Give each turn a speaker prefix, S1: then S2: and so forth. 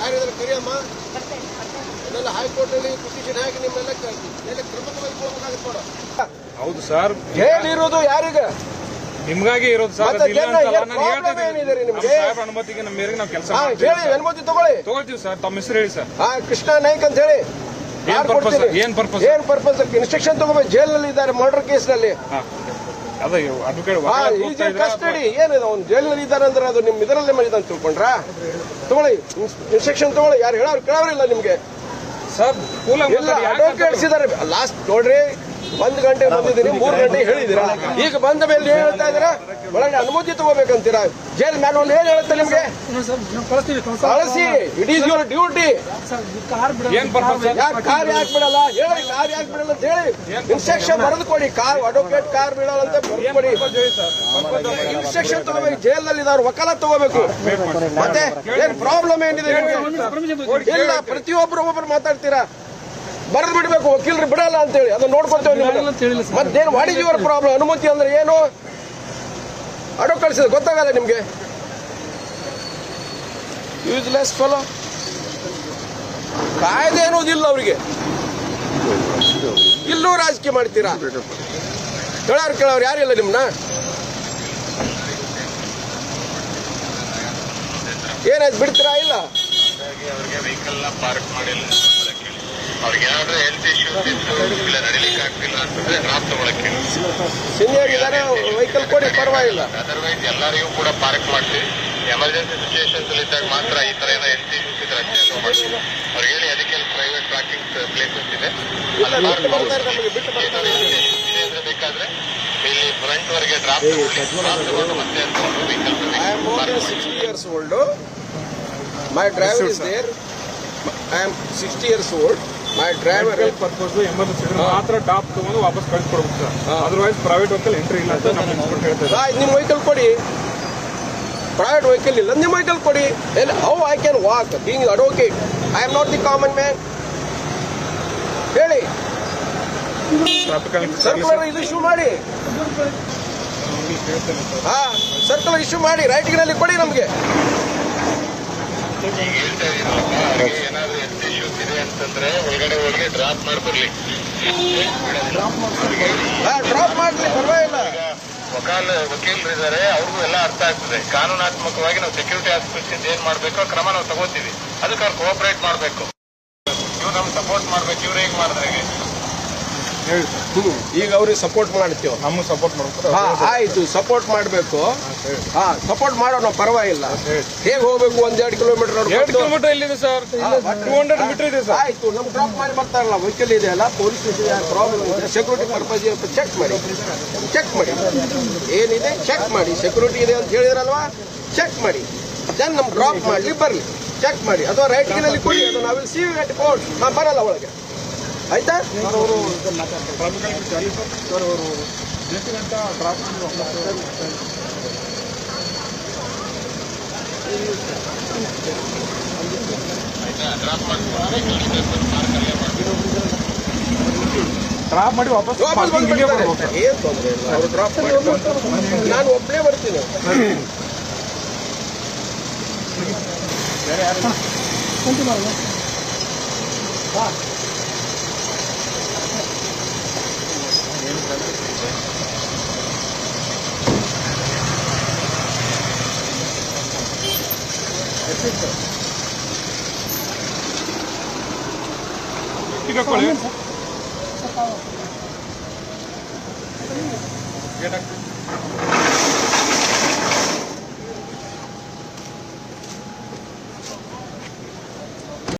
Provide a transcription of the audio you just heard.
S1: ಯಾರಿದ್ದಾರೆ ಕರಿಯಮ್ಮ? ಇದೆಲ್ಲ ಹೈಕೋರ್ಟ್ನಲ್ಲಿ ಪಿಟಿಷನ್ ಹಾಕಿ ನಿಮ್ಮೆಲ್ಲ ಕ್ರಮ
S2: ಹೌದು ಸರ್.
S1: ಜೈಲ್ ಇರೋದು ಯಾರಿಗೆ?
S2: ನಿಮ್ಗಾಗಿ ಇರೋದು ಸರ್ ಅನುಮತಿಗೆ ನಮ್ಮ ಮೇರೆಗೆ ನಾವು ಕೆಲಸ
S1: ಹೇಳಿ ಅನುಮತಿ ತಗೊಳ್ಳಿ.
S2: ತಗೊಳ್ತೀವಿ ಸರ್ ತಮ್ಮ ಹೆಸರು ಹೇಳಿ ಸರ್.
S1: ಹಾ ಕೃಷ್ಣ ನಾಯ್ಕ ಅಂತ ಹೇಳಿ.
S2: ಏನ್
S1: ಪರ್ಪಸ್?
S2: ಏನ್ purpose?
S1: ಏನ್ ಪರ್ಪಸ್ ಇನ್ಸ್ಟ್ರಕ್ಷನ್ ತಗೋಬೇಕು. ಜೈಲಲ್ಲಿ ಇದ್ದಾರೆ ಮರ್ಡರ್ ಕೇಸ್ನಲ್ಲಿ ಕಸ್ಟಡಿ ಏನಿದೆ? ಅವ್ನು ಜೈಲಲ್ಲಿ ಇದ್ದಾರೆ ಅಂದ್ರೆ ಅದು ನಿಮ್ ಇದರಲ್ಲೇ ಮಾಡಿದ ಅಂತ ತಿಳ್ಕೊಂಡ್ರ? ತಗೊಳ್ಳಿ ಇನ್ಸ್ಟ್ರಕ್ಷನ್ ತಗೊಳ್ಳಿ. ಯಾರು ಹೇಳೋರು ಕೇಳೋರಿಲ್ಲ ನಿಮ್ಗೆ.
S2: ಸರ್
S1: ಅಡ್ವೊಕೇಟ್ಸ್ ಇದಾರೆ ಲಾಸ್ಟ್ ನೋಡ್ರಿ ಒಂದ್ ಗಂಟೆ ಬಂದಿದ್ದೀರಿ ಮೂರು ಗಂಟೆ ಹೇಳಿದಿರಾ? ಈಗ ಬಂದ ಮೇಲೆ ಏನ್ ಹೇಳ್ತಾ ಇದ್ದೀರಾ? ಒಳಗಡೆ ಅನುಮತಿ ತಗೋಬೇಕಂತೀರಾ? ಜೈಲ್ ಮ್ಯಾನುವಲ್ ಏನ್ ಹೇಳುತ್ತೆ ನಿಮ್ಗೆ? ಕಳಿಸಿ it is your duty
S3: car
S1: ಯಾಕೆ ಕಾರ್ ಯಾಕೆ ಬಿಡಲ್ಲ? ಹೇಳಿ ಕಾರ್ ಯಾಕೆ ಬಿಡಲ್ಲ ಅಂತ ಹೇಳಿ. ಇನ್ಸ್ಟ್ರಕ್ಷನ್ ಬರೆದು ಕೊಡಿ. ಕಾರ್ ಅಡ್ವೊಕೇಟ್ ಕಾರ್ ಬಿಡಲ್ಲ ಅಂತ ಬರೆದು ಕೊಡಿ. ಇನ್ಸ್ಟ್ರಕ್ಷನ್ ತಗೋಬೇಕು. ಜೈಲಲ್ಲಿ ಇದಾರೆ ವಕಾಲ ತಗೋಬೇಕು. ಮತ್ತೆ ಏನ್ ಪ್ರಾಬ್ಲಮ್ ಏನಿದೆ ಇಲ್ಲ ಪ್ರತಿಯೊಬ್ರು ಒಬ್ಬರು ಮಾತಾಡ್ತೀರಾ? ಬರೆದು ಬಿಡಬೇಕು ವಕೀಲರು ಬಿಡಲ್ಲ ಅಂತ ಹೇಳಿ ಅದನ್ನ ನೋಡ್ಕೊತೇವೆ ಮತ್ತೇನು ವಾಟ್ ಇಸ್ ಯುವರ್ ಪ್ರಾಬ್ಲಮ್ ಅನುಮತಿ ಅಂದ್ರೆ ಏನು? ಅಡೋ ಕಳಿಸಿದ ಗೊತ್ತಾಗಲ್ಲ ನಿಮ್ಗೆ. ಯೂಸ್ಲೆಸ್ ಫಲೋ ಕಾಯ್ದೆ ಅನ್ನೋದಿಲ್ಲ ಅವರಿಗೆ. ಇಲ್ಲೂ ರಾಜಕೀಯ ಮಾಡ್ತೀರಾ? ಕೇಳೋರು ಯಾರು ಯಾರಿಲ್ಲ ನಿಮ್ಮನ್ನ ಏನಾಯ್ತು ಬಿಡ್ತೀರಾ ಇಲ್ಲ?
S4: ಅವ್ರಿಗೆ ವೆಹಿಕಲ್ ಪಾರ್ಕ್ ಮಾಡಿಲ್ಲ ಅವ್ರಿಗೆ ಏನಾದ್ರೂ ಹೆಲ್ತ್ ಇಶ್ಯೂಸ್ ಇತ್ತು ಇಲ್ಲ ನಡಿಲಿಕ್ಕೆ ಆಗ್ತಿಲ್ಲ ಅಂತಂದ್ರೆ ಡ್ರಾಪ್ ತಗೊಳಕ್ಕೆ
S1: ಸೀನಿಯರ್ ವೆಹಿಕಲ್ ಕೊಡಿ ಪರವಾಗಿಲ್ಲ.
S4: ಅದರ್ವೈಸ್ ಎಲ್ಲರಿಗೂ ಕೂಡ ಪಾರ್ಕ್ ಮಾಡ್ತೀವಿ. ಎಮರ್ಜೆನ್ಸಿ ಸಿಚುವೇಶನ್ಸ್ ಇದ್ದಾಗ ಮಾತ್ರ ಈ ತರ ಏನೋ ಹೆಲ್ತ್ ಇಶ್ಯೂಸ್ ಇದ್ರೆ ಅಷ್ಟೇ ಅಲೋ ಮಾಡ್ತೀವಿ. ಅವ್ರಿಗೆ ಹೇಳಿ ಅದಕ್ಕೆ ಪ್ರೈವೇಟ್ ಪಾರ್ಕಿಂಗ್ ಪ್ಲೇಸಸ್ ಇದೆ. ಇದೆ ಅಂದ್ರೆ ಬೇಕಾದ್ರೆ ಇಲ್ಲಿ ಫ್ರಂಟ್ ವರೆಗೆ ಡ್ರಾಪ್ ತಗೊಳ್ಳಿ. ಮತ್ತೆ
S1: than
S4: vehicle
S1: 60 years old. My driver is there. I am 60 years old. My driver
S2: purpose emergency ಮಾತ್ರ ಟಾಪ್ ತಗೊಂಡು ವಾಪಸ್ ಕಳಿಸ್ಕೊಡ್ಬೇಕು sir otherwise private vehicle entry ಇಲ್ಲ ಅಂತ ನಮ್ಮ ಇನ್ಸ್ಪೆಕ್ಟರ್ ಹೇಳ್ತಾರೆ
S1: ನಿಮ್ಮ ವೆಹಿಕಲ್ ಕೊಡಿ. ಪ್ರೈವೇಟ್ ವೆಹಿಕಲ್ ಇಲ್ಲ ನಿಮ್ಮ ವೆಹಿಕಲ್ ಕೊಡಿ. ಎಲ್ಲಿ how I can walk being advocate I am not the common man ಹೇಳಿ. ಸರ್ಕುಲರ್ ಇದು ಇಶ್ಯೂ ಮಾಡಿ. ಹಾ ಸರ್ಕುಲರ್ ಇಶ್ಯೂ ಮಾಡಿ. ರೈಟಿಂಗ್ನಲ್ಲಿ ಕೊಡಿ ನಮಗೆ.
S4: ಈಗ ಹೇಳ್ತಾ ಅವ್ರಿಗೆ ಏನಾದ್ರು ಹೆಲ್ತ್ ಇಶ್ಯೂಸ್ ಇದೆ ಅಂತಂದ್ರೆ ಒಳಗಡೆ ಹೋಗಿ ಡ್ರಾಪ್ ಮಾಡಿ ಬರ್ಲಿ
S1: ಡ್ರಾಪ್ ಮಾಡ್ಲಿ ಪರವಾಗಿಲ್ಲ.
S4: ವಕಾಲ ವಕೀಲರು ಇದ್ದಾರೆ ಅವ್ರಿಗೂ ಎಲ್ಲ ಅರ್ಥ ಆಗ್ತದೆ. ಕಾನೂನಾತ್ಮಕವಾಗಿ ನಾವು ಸೆಕ್ಯೂರಿಟಿ ಆಸ್ಪೆಕ್ಟ್ ಏನ್ ಮಾಡ್ಬೇಕು ಆ ಕ್ರಮ ನಾವು ತಗೋತೀವಿ. ಅದಕ್ಕೆ ಅವ್ರು ಕೋಆಪರೇಟ್ ಮಾಡ್ಬೇಕು. ಇವ್ರು ನಮ್ಗೆ ಸಪೋರ್ಟ್ ಮಾಡ್ಬೇಕು. ಇವ್ರು ಹೇಗ್ ಮಾಡಿದ್ರೆ
S1: ಈಗ ಅವ್ರಿಗೆ ಸಪೋರ್ಟ್ ಮಾಡ್ತೀವಿ.
S2: ನಮ್ಮ ಸಪೋರ್ಟ್ ಮಾಡ್ತಾರೆ.
S1: ಹಾ ಆಯ್ತು. ಸಪೋರ್ಟ್ ಮಾಡಬೇಕು. ಹಾ ಸಪೋರ್ಟ್ ಮಾಡೋಣ ಪರವಾಗಿಲ್ಲ. ಹೇಗೆ ಹೋಗ್ಬೇಕು? ಎರಡು ಕಿಲೋಮೀಟರ್
S2: ಎರಡು ಕಿಲೋಮೀಟರ್ ಎಲ್ಲಿದೆ ಸರ್ ಟೂ ಹಂಡ್ರೆಡ್ ಮೀಟರ್ ಇದೆ ಸರ್
S1: ಆಯ್ತು ನಮ್ಗೆ ಡ್ರಾಪ್ ಮಾಡಿ ಬರ್ತಾರಲ್ಲ ವೆಹಿಕಲ್ ಇದೆ ಅಲ್ಲ ಪೊಲೀಸ್ ಪ್ರಾಬ್ಲಮ್ ಇದೆ. ಸೆಕ್ಯೂರಿಟಿ ಪರ್ಪಸ್ ಚೆಕ್ ಮಾಡಿ. ಚೆಕ್ ಮಾಡಿ. ಏನಿದೆ? ಚೆಕ್ ಮಾಡಿ. ಸೆಕ್ಯೂರಿಟಿ ಇದೆ ಅಂತ ಹೇಳಿದ್ರಲ್ವಾ? ಚೆಕ್ ಮಾಡಿ. ದೆನ್ ನಮ್ಗೆ ಡ್ರಾಪ್ ಮಾಡಲಿ ಬರಲಿ. ಚೆಕ್ ಮಾಡಿ. ಅಥವಾ ರೈಟ್ ರೈಟಿಂಗ್ನಲ್ಲಿ ಕೊಡಿ. ಅದು ನಾವಿಲ್ಲಿ ಸಿ ಎಟ್ ಕೋರ್ಟ್ ನಾ ಬರಲ್ಲ ಒಳಗೆ. ಆಯ್ತಾ?
S2: ಅವರು ಟ್ರಾಫಿಕ್ ಸರ್. ಅವರು ಎಷ್ಟು ಗಂಟೆ ಡ್ರಾಪ್ ಮಾಡಿ ವಾಪಸ್
S1: ವಾಪಸ್
S2: parking ಗೆ
S1: ಬಂದ್ಬಿಡ್ತಾರೆ.
S2: ಬರ್ಬೇಕು.
S1: ಏನ್ ತೊಂದ್ರೆ ಇಲ್ಲ. ಅವ್ರು ಡ್ರಾಪ್ ಮಾಡಿ ನಾನು ಒಬ್ಬನೇ ಬರ್ತೀನಿ.
S2: ಈಗ ಹಾಕೊಳ್ಳಿ. ಗೇಟ್ ಹಾಕ್ತೀನಿ.